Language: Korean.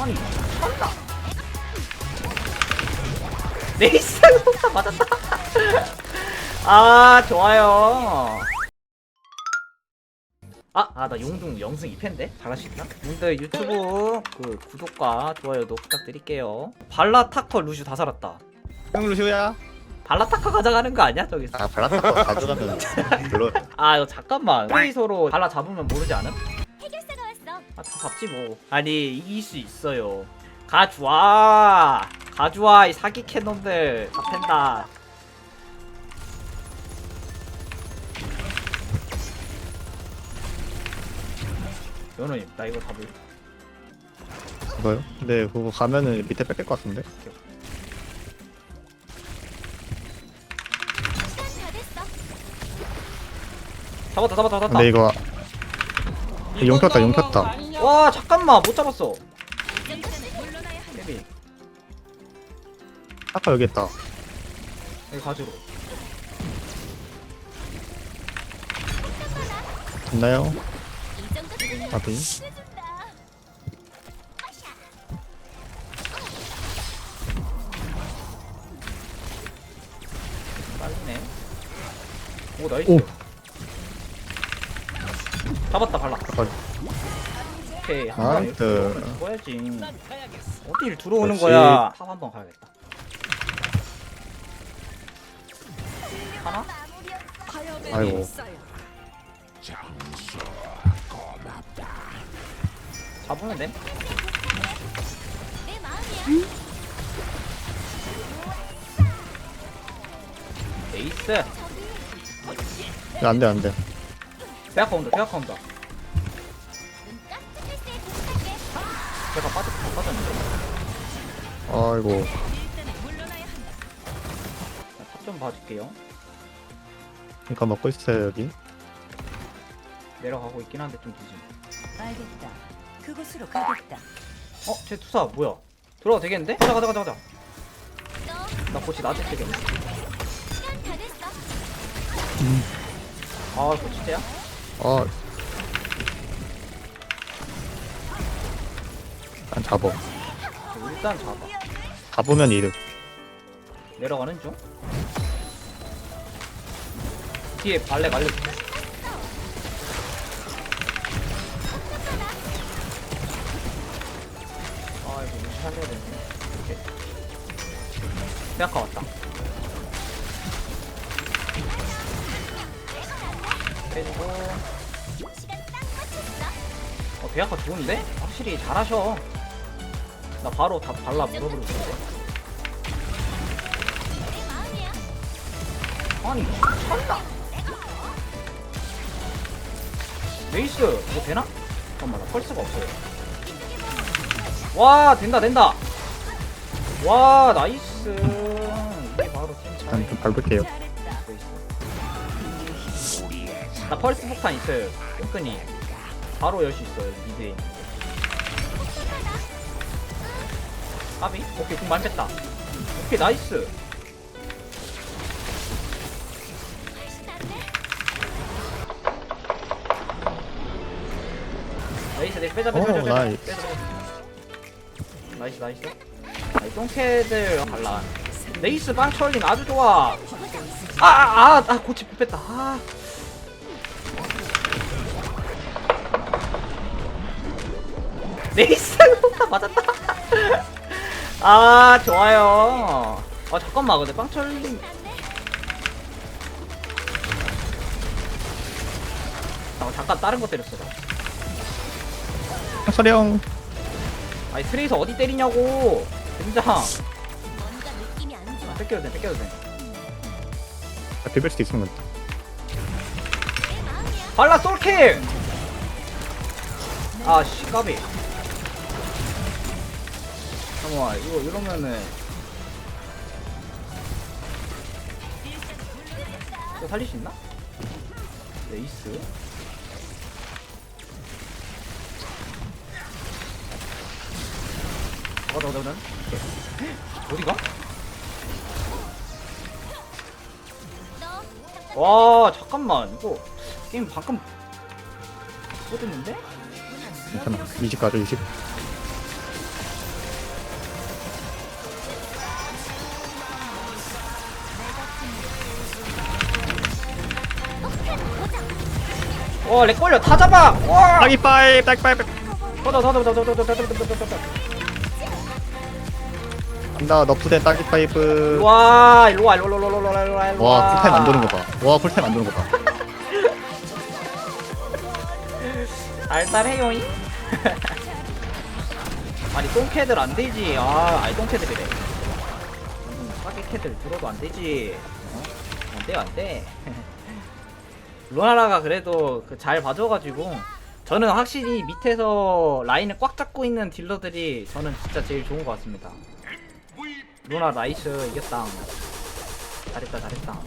아니 미쳤나 네이스 속다 맞았다 아 좋아요 아, 아, 나 용둥 영승 2패인데? 잘할 수 있나? 분들 유튜브 그 구독과 좋아요도 부탁드릴게요. 발라 타커 루슈 다 살았다. 형 루시오야. 발라 타커 가져가는 거 아니야? 저기서. 아 발라타코 가져가면 별로. 아, 이거 잠깐만. 프리서로 발라 잡으면 모르지 않음? 아, 다 잡지 뭐. 아니, 이길 수 있어요. 가져와. 가져와, 이 사기 캐논들. 다 팬다. 연우님, 나 이거 잡을. 이거요? 근데 그거 가면은 밑에 뺏길 것 같은데. 잡았다, 잡았다, 잡았다. 근데 이거 용 폈다 용 폈다. 와, 잠깐만, 못 잡았어. 깨비, 아까 여기 있다. 여기 가지로. 있나요? 이 정도면 아비. 오, 나이스. 오. 잡았다, 발라. 아까 나이스. 이렇게 죽어야지. 어딜 들어오는. 거야? 탑 한번 가야겠다. 하나? 아이고. 잡으면 돼. 내 마음이야. 에이스. 안돼 안돼. 대학가 온다, 대학가 온다. 제가 빠졌, 다 빠졌는데. 아이고. 탑좀 봐줄게요. 이거 먹고 있어요 여기. 내려가고 있긴 한데 좀 늦음. 알겠다. 그곳으로 가겠다. 어? 쟤 투사 뭐야? 들어가도 되겠는데? 가자, 가자, 가자, 가자. 너나 고치. 시간 다 됐어. 아, 고치대야? 아. 난 잡어. 일단 잡아. 잡으면 이득. 내려가는 중. 뒤에 발레 말려줄게. 아, 이거 무시 살려야 되는데. 오케이. 대학가 왔다. 빼주고. 어, 대학가 좋은데? 확실히 잘하셔. 나 바로 다 발라 물어버리고 마음이야. 아니, 미쳤나? 레이스, 뭐 되나? 잠깐만, 나 펄스가 없어요. 와, 된다, 된다! 와, 나이스. 이게 바로 팀. 일단 좀 밟을게요. 나 펄스 폭탄 있어요. 끈끈이. 바로 열 수 있어요, 미드에 있는 까비? 오케이, 공 많이 뺐다. 오케이, 나이스. 나이스 나이스 빼자 빼자 오, 빼자 빼자 나이스. 빼자 빼자. 나이스 나이스 아이 똥캐들 갈라 레이스 빵철님 아주 좋아 아아아 아, 아, 고치 못 뺐다 아 레이스 다 맞았다 아 좋아요 아 잠깐만 근데 빵철님 낫네. 아, 잠깐 다른 거 때렸어 나. 서령. 아니 트레이서 어디 때리냐고 된장 뭔가 느낌이 안 좋아. 뺏겨도 돼 뺏겨도 돼 비빌 수도 있으면. 발라 솔킬 아씨 까비 잠깐만 이거 이러면은 이거 살릴 수 있나? 레이스 가자 가자 가자 어디가? 너와 잠깐만 이거 게임 방금 쏟았는데? 괜찮아. 20 가죠 20. 어, 렉 걸려. 다 잡아. 와. 딱이 빠이 딱이 빠이 더더 더더 더더 더더 더더 더더 간다 너프대 딱이 파이브 와, 일로 와. 일로 와, 일로 와, 일로 와, 와, 일로 와. 와 풀타임 만드는 거봐와 풀타임 만드는 거봐 알딸해요잉. 아니, 똥캐들 안 되지. 아, 아니 똥캐들이래. 음, 사기캐들 들어도 안 되지. 어? 안 돼, 안 돼. 로나라가 그래도 그 잘 봐줘가지고 저는 확실히 밑에서 라인을 꽉 잡고 있는 딜러들이 저는 진짜 제일 좋은 것 같습니다. 로나 나이스 이겼다. 잘했다 잘했다